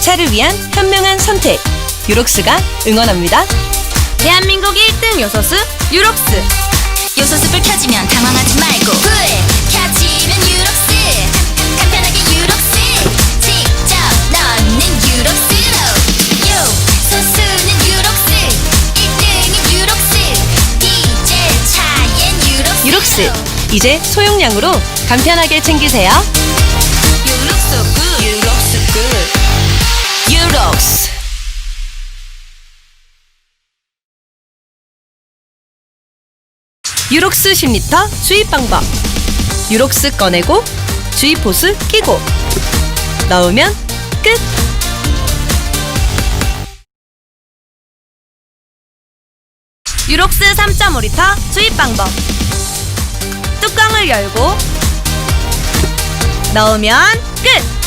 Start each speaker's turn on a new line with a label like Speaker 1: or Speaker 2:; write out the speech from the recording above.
Speaker 1: 차를 위한 현명한 선택. 유록스가 응원합니다.
Speaker 2: 대한민국 1등 요소수 유록스.
Speaker 3: 요소습을 켜지면 당황하지 말고. 불 켜지면 유록스. 간편하게 유록스. 직접 넣는 유록스로. 요소수는 유록스. 1등은 유록스. 디젤 차엔 유록스
Speaker 1: 유록스. 이제 소용량으로 간편하게 챙기세요.
Speaker 3: 유록스
Speaker 1: 10리터 주입 방법. 유록스 꺼내고 주입 호스 끼고 넣으면 끝.
Speaker 2: 유록스 3.5리터 주입 방법 뚜껑을 열고 넣으면 끝